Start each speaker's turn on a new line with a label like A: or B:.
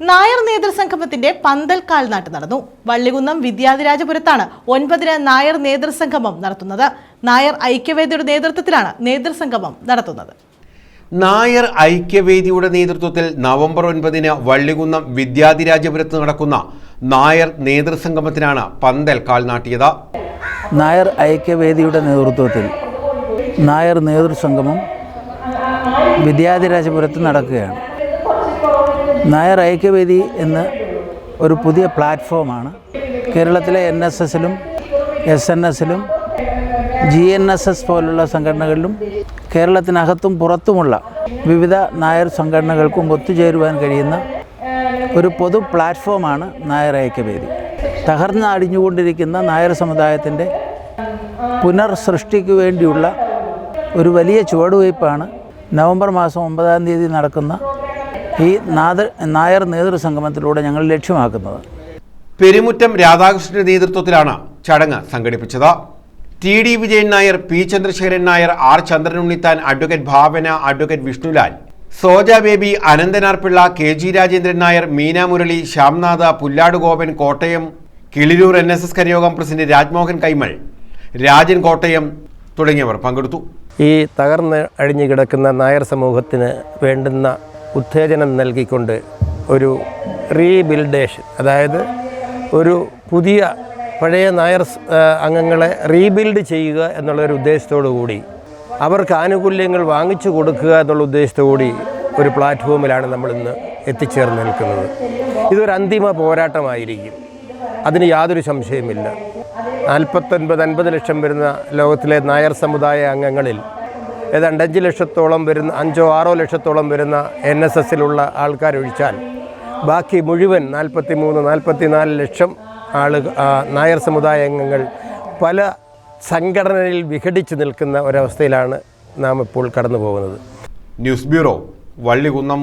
A: നായർ നേതൃസംഗമത്തിന്റെ പന്തൽ കാൽനാട്ട് നടന്നു. വള്ളികുന്നം വിദ്യാധിരാജപുരത്താണ് ഒൻപതിന് നായർ നേതൃസംഗമം നടത്തുന്നത്. നായർ ഐക്യവേദിയുടെ നേതൃത്വത്തിലാണ് നേതൃസംഗമം നടത്തുന്നത്.
B: നായർ ഐക്യവേദിയുടെ നേതൃത്വത്തിൽ നവംബർ ഒൻപതിന് വള്ളികുന്നം വിദ്യാധിരാജപുരത്ത് നടക്കുന്ന നായർ നേതൃസംഗമത്തിനാണ് പന്തൽ കാൽ നാട്ടിയത്
C: നായർ ഐക്യവേദിയുടെ നേതൃത്വത്തിൽ നായർ നേതൃസംഗമം വിദ്യാധിരാജപുരത്ത് നടക്കുകയാണ്. നായർ ഐക്യവേദി എന്ന ഒരു പുതിയ പ്ലാറ്റ്ഫോമാണ്. കേരളത്തിലെ എൻ എസ് എസിലും എസ് എൻ എസിലും ജി എൻ എസ് എസ് പോലുള്ള സംഘടനകളിലും കേരളത്തിനകത്തും പുറത്തുമുള്ള വിവിധ നായർ സംഘടനകൾക്കും ഒത്തുചേരുവാൻ കഴിയുന്ന ഒരു പൊതു പ്ലാറ്റ്ഫോമാണ് നായർ ഐക്യവേദി. തകർന്ന് അടിഞ്ഞുകൊണ്ടിരിക്കുന്ന നായർ സമുദായത്തിന്റെ പുനർസൃഷ്ടിക്ക് വേണ്ടിയുള്ള ഒരു വലിയ ചുവടുവയ്പ്പാണ് നവംബർ മാസം ഒമ്പതാം തീയതി നടക്കുന്ന ഈ നാദ നായർ നേതൃസംഗമത്തിലൂടെ ഞങ്ങൾ ലക്ഷ്യമാക്കുന്നത്.
B: പെരുമുറ്റം രാധാകൃഷ്ണന്റെ നേതൃത്വത്തിലാണ് ചടങ്ങ് സംഘടിപ്പിച്ചത്. T D Vijayan Nair P Chandrasekharan Nair R Chandran Unnithan advocate Bhavana advocate Vishnulal Soja Baby Ananthanarpillai K G Rajendran Nair Meena Murali Shyamnatha Pullad Gopan Kottayam Kiliroor N S S karayogam president Rajmohan Kaimal Rajan Kottayam തുടങ്ങിയവർ പങ്കെടുത്തു.
D: ഈ തകർന്ന് അഴിഞ്ഞു കിടക്കുന്ന നായർ സമൂഹത്തിന് വേണ്ടുന്ന ഉത്തേജനം നൽകിക്കൊണ്ട് ഒരു റീബിൽഡേഷൻ അതായത് ഒരു പുതിയ പഴയ നായർ അംഗങ്ങളെ റീബിൽഡ് ചെയ്യുക എന്നുള്ളൊരു ഉദ്ദേശത്തോടു കൂടി അവർക്ക് ആനുകൂല്യങ്ങൾ വാങ്ങിച്ചു കൊടുക്കുക എന്നുള്ള ഉദ്ദേശത്തോടു കൂടി ഒരു പ്ലാറ്റ്ഫോമിലാണ് നമ്മളിന്ന് എത്തിച്ചേർന്ന് നിൽക്കുന്നത്. ഇതൊരു അന്തിമ പോരാട്ടമായിരിക്കും. അതിന് യാതൊരു സംശയമില്ല നാൽപ്പത്തൊൻപത് അൻപത് ലക്ഷം വരുന്ന ലോകത്തിലെ നായർ സമുദായ അംഗങ്ങളിൽ ഏതാണ്ട് അഞ്ച് ലക്ഷത്തോളം വരുന്ന അഞ്ചോ ആറോ ലക്ഷത്തോളം വരുന്ന എൻ എസ് എസിലുള്ള ആൾക്കാരൊഴിച്ചാൽ ബാക്കി മുഴുവൻ നാൽപ്പത്തി മൂന്ന് നാൽപ്പത്തി നാല് ലക്ഷം ആളുകൾ നായർ സമുദായ അംഗങ്ങൾ പല സംഘടനയിൽ വിഘടിച്ച് നിൽക്കുന്ന ഒരവസ്ഥയിലാണ് നാം ഇപ്പോൾ കടന്നു പോകുന്നത്
B: ന്യൂസ് ബ്യൂറോ വള്ളികുന്നം